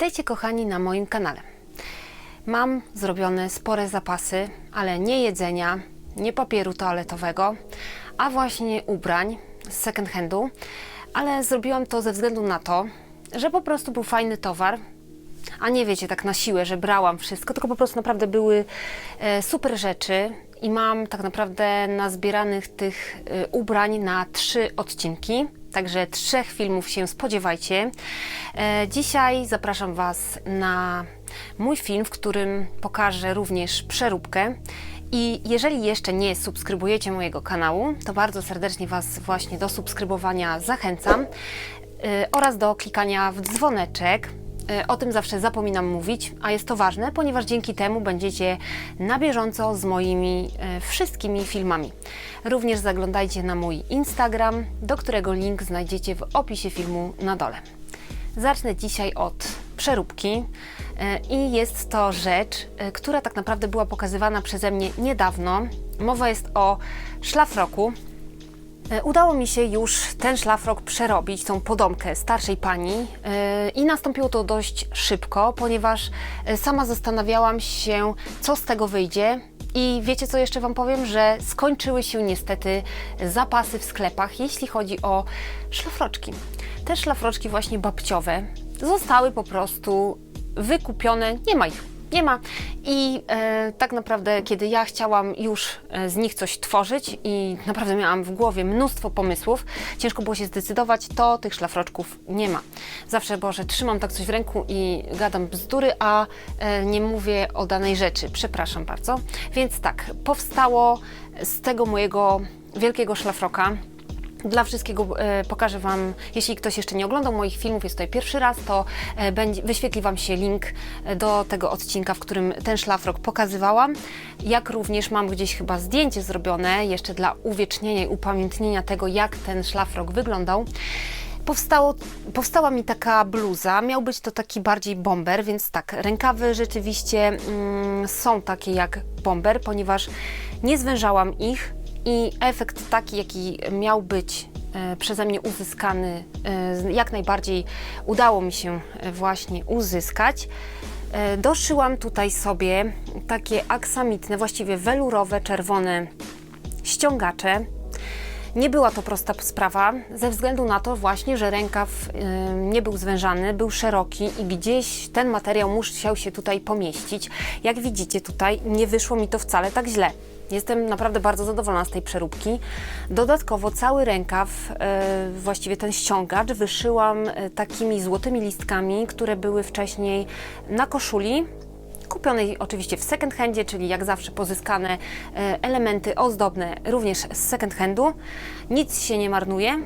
Witajcie kochani na moim kanale. Mam zrobione spore zapasy, ale nie jedzenia, nie papieru toaletowego, a właśnie ubrań z second handu, ale zrobiłam to ze względu na to, że po prostu był fajny towar, a nie wiecie, tak na siłę, że brałam wszystko, tylko po prostu naprawdę były e, super rzeczy i mam tak naprawdę nazbieranych tych e, ubrań na trzy odcinki. Także trzech filmów się spodziewajcie. E, dzisiaj zapraszam Was na mój film, w którym pokażę również przeróbkę. I jeżeli jeszcze nie subskrybujecie mojego kanału, to bardzo serdecznie Was właśnie do subskrybowania zachęcam y, oraz do klikania w dzwoneczek. Y, O tym zawsze zapominam mówić, a jest to ważne, ponieważ dzięki temu będziecie na bieżąco z moimi y, wszystkimi filmami. Również zaglądajcie na mój Instagram, do którego link znajdziecie w opisie filmu na dole. Zacznę dzisiaj od przeróbki e, i jest to rzecz, e, która tak naprawdę była pokazywana przeze mnie niedawno. Mowa jest o szlafroku. E, Udało mi się już ten szlafrok przerobić, tą podomkę starszej pani e, i nastąpiło to dość szybko, ponieważ e, sama zastanawiałam się, co z tego wyjdzie. I wiecie, co jeszcze Wam powiem? Że skończyły się niestety zapasy w sklepach, jeśli chodzi o szlafroczki. Te szlafroczki właśnie babciowe zostały po prostu wykupione, nie ma ich. Nie ma. I e, tak naprawdę, kiedy ja chciałam już e, z nich coś tworzyć i naprawdę miałam w głowie mnóstwo pomysłów, ciężko było się zdecydować, to tych szlafroczków nie ma. Zawsze, Boże, trzymam tak coś w ręku i gadam bzdury, a e, nie mówię o danej rzeczy. Przepraszam bardzo. Więc tak, powstało z tego mojego wielkiego szlafroka dla wszystkiego e, pokażę Wam, jeśli ktoś jeszcze nie oglądał moich filmów, jest tutaj pierwszy raz, to e, będzie, wyświetli Wam się link e, do tego odcinka, w którym ten szlafrok pokazywałam. Jak również mam gdzieś chyba zdjęcie zrobione jeszcze dla uwiecznienia i upamiętnienia tego, jak ten szlafrok wyglądał. Powstało, powstała mi taka bluza, miał być to taki bardziej bomber, więc tak, rękawy rzeczywiście mm, są takie jak bomber, ponieważ nie zwężałam ich, i efekt taki, jaki miał być e, przeze mnie uzyskany, e, jak najbardziej udało mi się e, właśnie uzyskać. Doszyłam tutaj sobie takie aksamitne, właściwie welurowe, czerwone ściągacze. Nie była to prosta sprawa, ze względu na to właśnie, że rękaw nie był zwężany, był szeroki i gdzieś ten materiał musiał się tutaj pomieścić. Jak widzicie tutaj nie wyszło mi to wcale tak źle. Jestem naprawdę bardzo zadowolona z tej przeróbki. Dodatkowo cały rękaw, y, właściwie ten ściągacz, wyszyłam y, takimi złotymi listkami, które były wcześniej na koszuli kupionej oczywiście w second handzie, czyli jak zawsze pozyskane e, elementy ozdobne również z second handu. Nic się nie marnuje,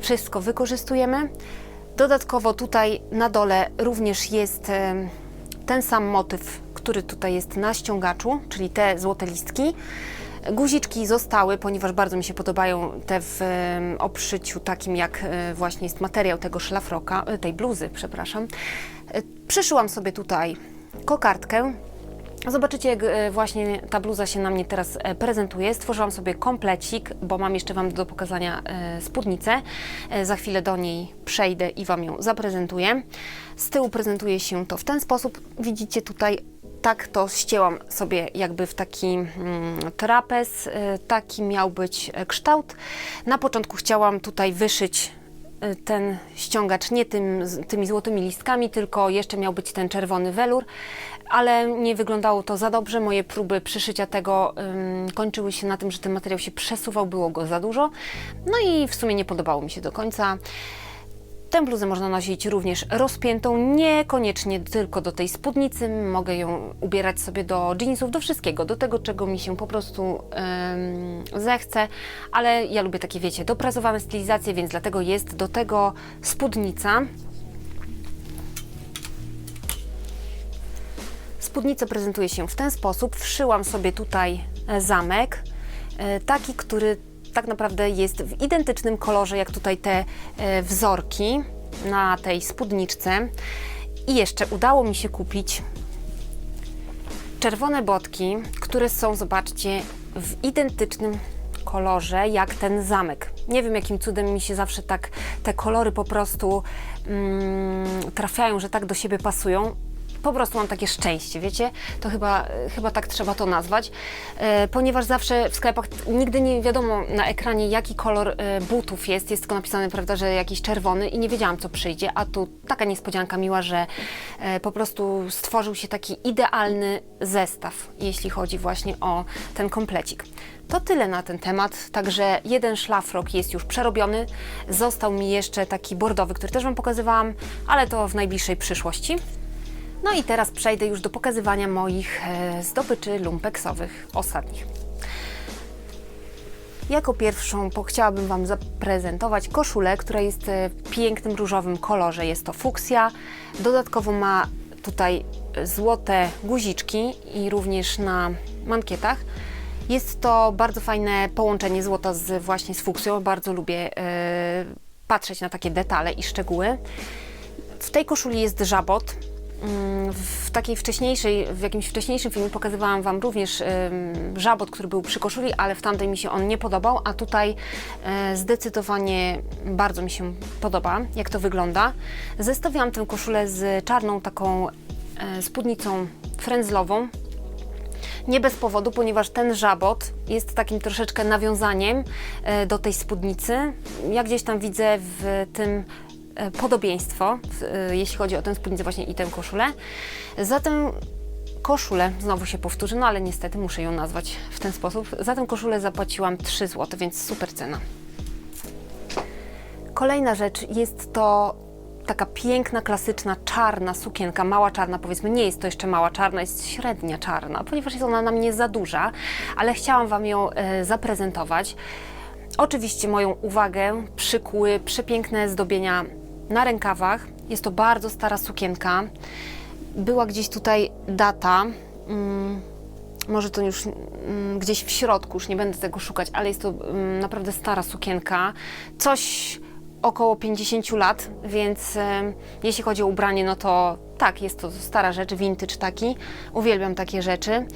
wszystko wykorzystujemy. Dodatkowo tutaj na dole również jest e, ten sam motyw, który tutaj jest na ściągaczu, czyli te złote listki. Guziczki zostały, ponieważ bardzo mi się podobają te w em, obszyciu takim, jak e, właśnie jest materiał tego szlafroka, e, tej bluzy, przepraszam. E, Przyszyłam sobie tutaj kokardkę. Zobaczycie, jak e, właśnie ta bluza się na mnie teraz e, prezentuje. Stworzyłam sobie komplecik, bo mam jeszcze Wam do pokazania e, spódnicę. Za chwilę do niej przejdę i Wam ją zaprezentuję. Z tyłu prezentuje się to w ten sposób. Widzicie tutaj tak to ścięłam sobie jakby w taki mm, trapez. Taki miał być kształt. Na początku chciałam tutaj wyszyć ten ściągacz nie tym, tymi złotymi listkami, tylko jeszcze miał być ten czerwony welur, ale nie wyglądało to za dobrze. Moje próby przyszycia tego ym, kończyły się na tym, że ten materiał się przesuwał, było go za dużo. No i w sumie nie podobało mi się do końca. Tę bluzę można nosić również rozpiętą, niekoniecznie tylko do tej spódnicy. Mogę ją ubierać sobie do jeansów, do wszystkiego, do tego, czego mi się po prostu em, zechce, ale ja lubię takie, wiecie, dopracowane stylizacje, więc dlatego jest do tego spódnica. Spódnica prezentuje się w ten sposób. Wszyłam sobie tutaj e, zamek, e, taki, który tak naprawdę jest w identycznym kolorze jak tutaj te e, wzorki na tej spódniczce. I jeszcze udało mi się kupić czerwone botki, które są, zobaczcie, w identycznym kolorze jak ten zamek. Nie wiem jakim cudem mi się zawsze tak te kolory po prostu mm, trafiają, że tak do siebie pasują po prostu mam takie szczęście, wiecie? To chyba, chyba tak trzeba to nazwać, e, ponieważ zawsze w sklepach nigdy nie wiadomo na ekranie, jaki kolor e, butów jest. Jest tylko napisane, prawda, że jakiś czerwony i nie wiedziałam, co przyjdzie, a tu taka niespodzianka miła, że e, po prostu stworzył się taki idealny zestaw, jeśli chodzi właśnie o ten komplecik. To tyle na ten temat, także jeden szlafrok jest już przerobiony. Został mi jeszcze taki bordowy, który też Wam pokazywałam, ale to w najbliższej przyszłości. No i teraz przejdę już do pokazywania moich e, zdobyczy lumpeksowych ostatnich. Jako pierwszą chciałabym Wam zaprezentować koszulę, która jest e, w pięknym różowym kolorze. Jest to fuksja. Dodatkowo ma tutaj e, złote guziczki i również na mankietach. Jest to bardzo fajne połączenie złota z właśnie z fuksją. Bardzo lubię patrzeć na takie detale i szczegóły. W tej koszuli jest żabot. Mm, W takiej wcześniejszej, w jakimś wcześniejszym filmie pokazywałam Wam również żabot, który był przy koszuli, ale w tamtej mi się on nie podobał, a tutaj e, zdecydowanie bardzo mi się podoba, jak to wygląda. Zestawiłam tę koszulę z czarną taką e, spódnicą frędzlową, nie bez powodu, ponieważ ten żabot jest takim troszeczkę nawiązaniem e, do tej spódnicy. Ja gdzieś tam widzę w tym podobieństwo, w, e, jeśli chodzi o tę spódnicę właśnie i tę koszulę. Za tę koszulę, znowu się powtórzę, no ale niestety muszę ją nazwać w ten sposób. Za tę koszulę zapłaciłam 3 zł, więc super cena. Kolejna rzecz jest to taka piękna, klasyczna, czarna sukienka, mała czarna, powiedzmy, nie jest to jeszcze mała czarna, jest średnia czarna, ponieważ jest ona na mnie za duża, ale chciałam Wam ją e, zaprezentować. Oczywiście moją uwagę przykuły przepiękne zdobienia na rękawach. Jest to bardzo stara sukienka. Była gdzieś tutaj data. Mm, może to już mm, gdzieś w środku, już nie będę tego szukać, ale jest to mm, naprawdę stara sukienka. Coś około 50 lat, więc em, jeśli chodzi o ubranie, no to tak, jest to stara rzecz, vintage taki. Uwielbiam takie rzeczy.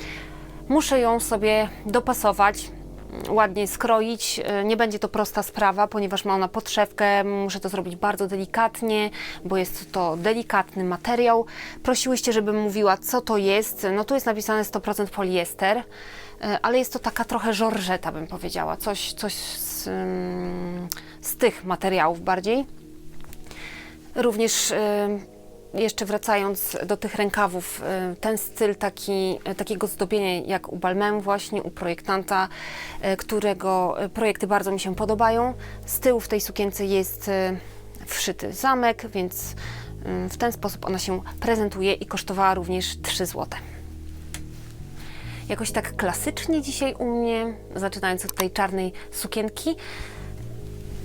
Muszę ją sobie dopasować, mm, ładnie skroić. E, Nie będzie to prosta sprawa, ponieważ ma ona podszewkę. Muszę to zrobić bardzo delikatnie, bo jest to delikatny materiał. Prosiłyście, żebym mówiła, co to jest. No tu jest napisane 100% poliester, e, ale jest to taka trochę żorżeta, bym powiedziała. Coś, coś z, ym, z tych materiałów bardziej. Również e, jeszcze wracając do tych rękawów, e, ten styl taki, e, takiego zdobienia jak u Balmain właśnie, u projektanta, e, którego projekty bardzo mi się podobają. Z tyłu w tej sukience jest wszyty zamek, więc w ten sposób ona się prezentuje i kosztowała również 3 zł. Jakoś tak klasycznie dzisiaj u mnie, zaczynając od tej czarnej sukienki,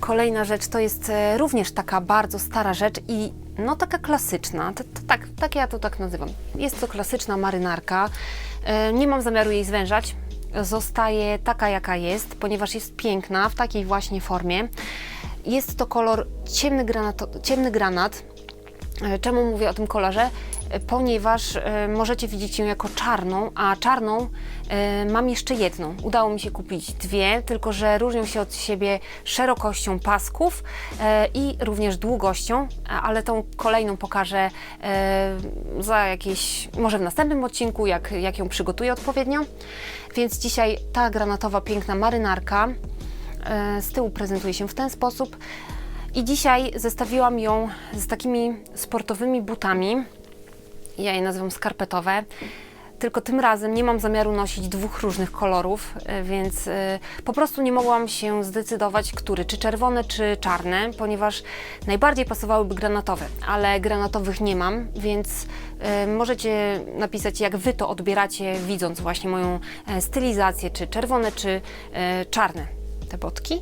Kolejna rzecz to jest e, również taka bardzo stara rzecz i no taka klasyczna, to, to, tak, tak ja to tak nazywam. Jest to klasyczna marynarka. E, Nie mam zamiaru jej zwężać. Zostaje taka jaka jest, ponieważ jest piękna w takiej właśnie formie. Jest to kolor ciemny granat. Ciemny granat. E, Czemu mówię o tym kolorze? E, Ponieważ e, możecie widzieć ją jako czarną, a czarną mam jeszcze jedną. Udało mi się kupić dwie, tylko że różnią się od siebie szerokością pasków i również długością, ale tą kolejną pokażę za jakieś, może w następnym odcinku, jak, jak ją przygotuję odpowiednio. Więc dzisiaj ta granatowa, piękna marynarka z tyłu prezentuje się w ten sposób. I dzisiaj zestawiłam ją z takimi sportowymi butami. Ja je nazywam skarpetowe. Tylko tym razem nie mam zamiaru nosić dwóch różnych kolorów, e, więc e, po prostu nie mogłam się zdecydować, który, czy czerwone, czy czarne, ponieważ najbardziej pasowałyby granatowe, ale granatowych nie mam, więc e, możecie napisać, jak Wy to odbieracie, widząc właśnie moją stylizację, czy czerwone, czy czarne te.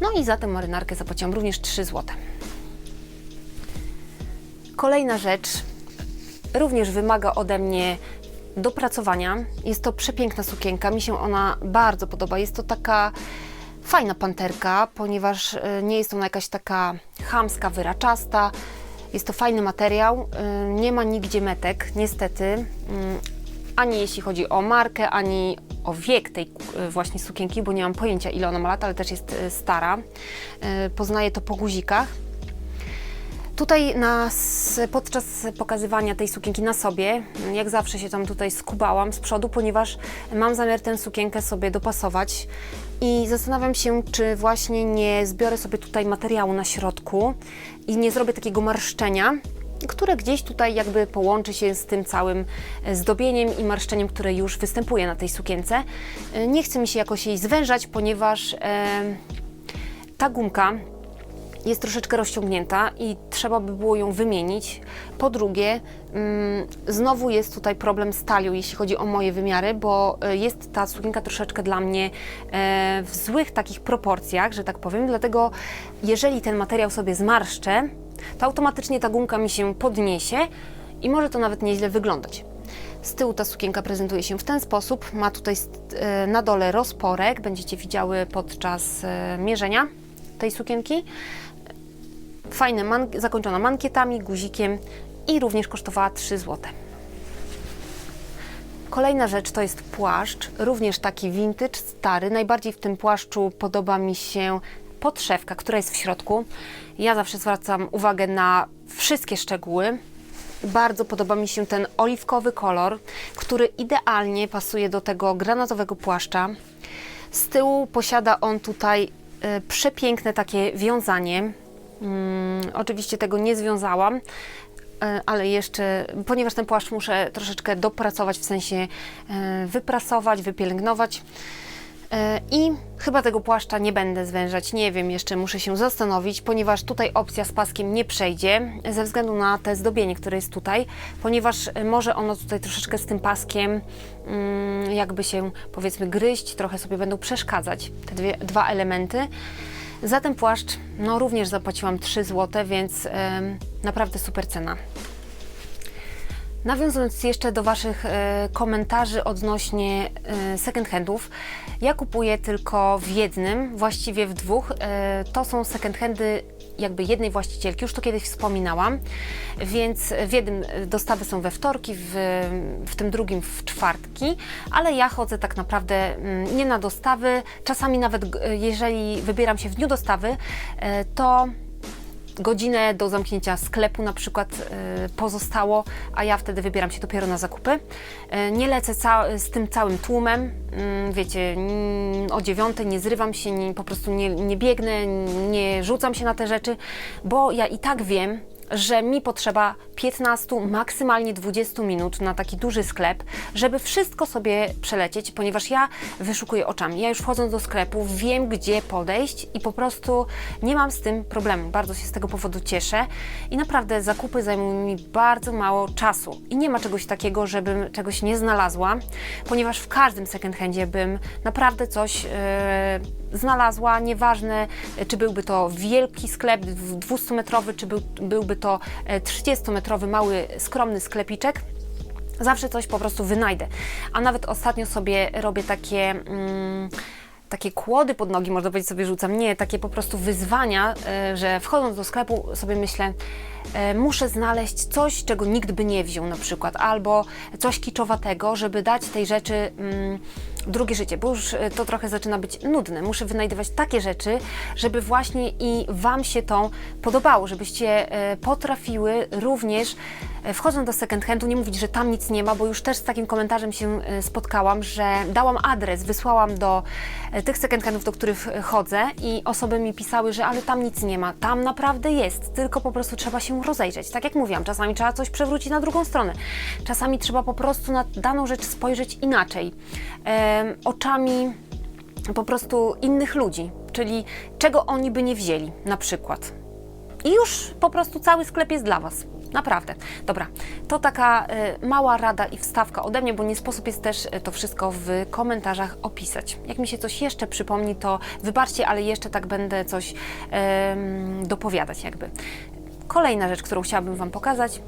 No i za tę marynarkę zapłaciłam również 3 zł. Kolejna rzecz również wymaga ode mnie dopracowania. Jest to przepiękna sukienka, mi się ona bardzo podoba. Jest to taka fajna panterka, ponieważ e, nie jest ona jakaś taka chamska, wyraczasta. Jest to fajny materiał, e, nie ma nigdzie metek, niestety. Mm, Ani jeśli chodzi o markę, ani o wiek tej e, właśnie sukienki, bo nie mam pojęcia ile ona ma lat, ale też jest e, stara. E, Poznaję to po guzikach. Tutaj nas, podczas pokazywania tej sukienki na sobie, jak zawsze się tam tutaj skubałam z przodu, ponieważ mam zamiar tę sukienkę sobie dopasować i zastanawiam się, czy właśnie nie zbiorę sobie tutaj materiału na środku i nie zrobię takiego marszczenia, które gdzieś tutaj jakby połączy się z tym całym e, zdobieniem i marszczeniem, które już występuje na tej sukience. E, Nie chce mi się jakoś jej zwężać, ponieważ ta gumka jest troszeczkę rozciągnięta i trzeba by było ją wymienić. Po drugie, mm, znowu jest tutaj problem z talią, jeśli chodzi o moje wymiary, bo e, jest ta sukienka troszeczkę dla mnie e, w złych takich proporcjach, że tak powiem. Dlatego, jeżeli ten materiał sobie zmarszczę, to automatycznie ta gumka mi się podniesie i może to nawet nieźle wyglądać. Z tyłu ta sukienka prezentuje się w ten sposób. Ma tutaj e, na dole rozporek, będziecie widziały podczas mierzenia tej sukienki. Fajne, man- zakończona mankietami, guzikiem i również kosztowała 3 zł. Kolejna rzecz to jest płaszcz, również taki vintage, stary. Najbardziej w tym płaszczu podoba mi się podszewka, która jest w środku. Ja zawsze zwracam uwagę na wszystkie szczegóły. Bardzo podoba mi się ten oliwkowy kolor, który idealnie pasuje do tego granatowego płaszcza. Z tyłu posiada on tutaj e, przepiękne takie wiązanie. Mm, oczywiście tego nie związałam, e, ale jeszcze, ponieważ ten płaszcz muszę troszeczkę dopracować, w sensie e, wyprasować, wypielęgnować. E, I chyba tego płaszcza nie będę zwężać, nie wiem, jeszcze muszę się zastanowić, ponieważ tutaj opcja z paskiem nie przejdzie ze względu na te zdobienie, które jest tutaj, ponieważ może ono tutaj troszeczkę z tym paskiem mm, jakby się powiedzmy gryźć, trochę sobie będą przeszkadzać te dwie, dwa elementy. Za ten płaszcz no również zapłaciłam 3 zł, więc naprawdę super cena. Nawiązując jeszcze do Waszych e, komentarzy odnośnie e, second handów, ja kupuję tylko w jednym, właściwie w dwóch. E, to są second handy jakby jednej właścicielki, już to kiedyś wspominałam, więc w jednym dostawy są we wtorki, w, w tym drugim w czwartki, ale ja chodzę tak naprawdę mm, nie na dostawy, czasami nawet jeżeli wybieram się w dniu dostawy, e, to godzinę do zamknięcia sklepu na przykład e, pozostało, a ja wtedy wybieram się dopiero na zakupy. E, Nie lecę z tym całym tłumem, mm, wiecie, mm, o dziewiątej nie zrywam się, nie, po prostu nie, nie biegnę, nie rzucam się na te rzeczy, bo ja i tak wiem, że mi potrzeba 15, maksymalnie 20 minut na taki duży sklep, żeby wszystko sobie przelecieć, ponieważ ja wyszukuję oczami. Ja już wchodząc do sklepu wiem, gdzie podejść i po prostu nie mam z tym problemu. Bardzo się z tego powodu cieszę i naprawdę zakupy zajmują mi bardzo mało czasu. I nie ma czegoś takiego, żebym czegoś nie znalazła, ponieważ w każdym second handzie bym naprawdę coś e, znalazła, nieważne e, czy byłby to wielki sklep 200-metrowy, czy był, byłby to e, 30-metrowy mały, skromny sklepiczek. Zawsze coś po prostu wynajdę. A nawet ostatnio sobie robię takie. Mm, takie kłody pod nogi, można powiedzieć, sobie rzucam. Nie, takie po prostu wyzwania, e, że wchodząc do sklepu sobie myślę, e, muszę znaleźć coś, czego nikt by nie wziął na przykład, albo coś kiczowatego, żeby dać tej rzeczy mm, drugie życie, bo już e, to trochę zaczyna być nudne. Muszę wynajdywać takie rzeczy, żeby właśnie i Wam się to podobało, żebyście e, potrafiły również wchodząc do second handu, nie mówić, że tam nic nie ma, bo już też z takim komentarzem się e, spotkałam, że dałam adres, wysłałam do e, tych second handów, do których e, chodzę i osoby mi pisały, że ale tam nic nie ma. Tam naprawdę jest, tylko po prostu trzeba się rozejrzeć. Tak jak mówiłam, czasami trzeba coś przewrócić na drugą stronę. Czasami trzeba po prostu na daną rzecz spojrzeć inaczej. Em, oczami po prostu innych ludzi, czyli czego oni by nie wzięli na przykład. I już po prostu cały sklep jest dla Was. Naprawdę. Dobra, to taka e, mała rada i wstawka ode mnie, bo nie sposób jest też e, to wszystko w komentarzach opisać. Jak mi się coś jeszcze przypomni, to wybaczcie, ale jeszcze tak będę coś dopowiadać jakby. Kolejna rzecz, którą chciałabym Wam pokazać,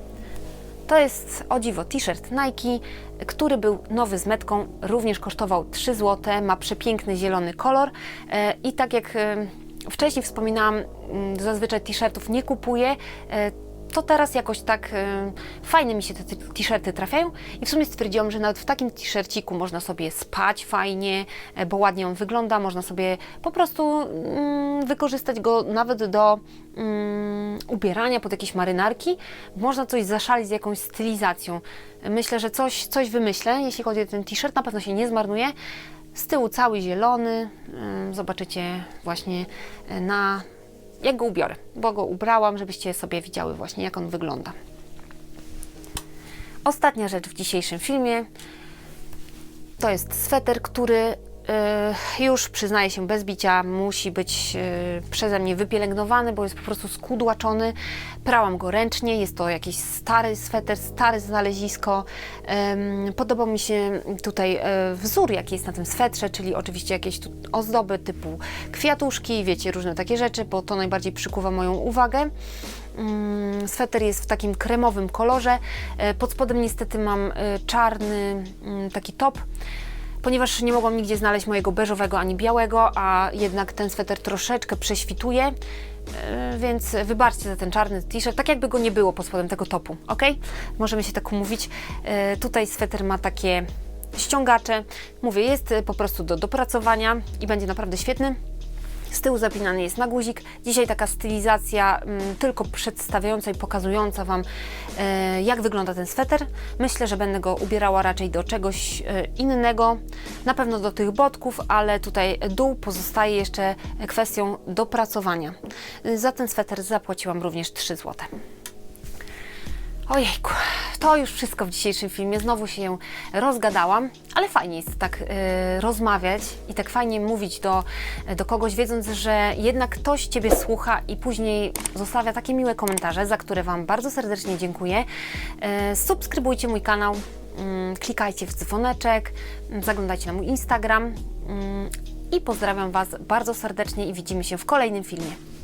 to jest o dziwo t-shirt Nike, który był nowy z metką, również kosztował 3 zł, ma przepiękny zielony kolor e, i tak jak e, wcześniej wspominałam, m, zazwyczaj t-shirtów nie kupuję. E, to teraz jakoś tak e, fajne mi się te t-shirty trafiają i w sumie stwierdziłam, że nawet w takim t-shirciku można sobie spać fajnie, e, bo ładnie on wygląda, można sobie po prostu mm, wykorzystać go nawet do mm, ubierania pod jakieś marynarki. Można coś zaszalić z jakąś stylizacją. Myślę, że coś, coś wymyślę, jeśli chodzi o ten t-shirt, na pewno się nie zmarnuje. Z tyłu cały zielony, ym, zobaczycie właśnie y, na jak go ubiorę, bo go ubrałam, żebyście sobie widziały właśnie jak on wygląda. Ostatnia rzecz w dzisiejszym filmie to jest sweter, który już przyznaję się bez bicia, musi być y, przeze mnie wypielęgnowany, bo jest po prostu skudłaczony. Prałam go ręcznie, jest to jakiś stary sweter, stare znalezisko. Podobał mi się tutaj y, wzór, jaki jest na tym swetrze, czyli oczywiście jakieś ozdoby typu kwiatuszki, wiecie, różne takie rzeczy, bo to najbardziej przykuwa moją uwagę. Mm, Sweter jest w takim kremowym kolorze. E, Pod spodem niestety mam e, czarny mm, taki top, ponieważ nie mogłam nigdzie znaleźć mojego beżowego ani białego, a jednak ten sweter troszeczkę prześwituje, e, więc wybaczcie za ten czarny t-shirt, tak jakby go nie było pod spodem tego topu, ok? Możemy się tak umówić. E, Tutaj sweter ma takie ściągacze. Mówię, jest po prostu do dopracowania i będzie naprawdę świetny. Z tyłu zapinany jest na guzik. Dzisiaj taka stylizacja mm, tylko przedstawiająca i pokazująca Wam, e, jak wygląda ten sweter. Myślę, że będę go ubierała raczej do czegoś e, innego, na pewno do tych botków, ale tutaj dół pozostaje jeszcze kwestią dopracowania. Za ten sweter zapłaciłam również 3 zł. Ojejku, to już wszystko w dzisiejszym filmie. Znowu się rozgadałam, ale fajnie jest tak e, rozmawiać i tak fajnie mówić do, do kogoś, wiedząc, że jednak ktoś Ciebie słucha i później zostawia takie miłe komentarze, za które Wam bardzo serdecznie dziękuję. E, subskrybujcie mój kanał, mm, klikajcie w dzwoneczek, zaglądajcie na mój Instagram mm, i pozdrawiam Was bardzo serdecznie i widzimy się w kolejnym filmie.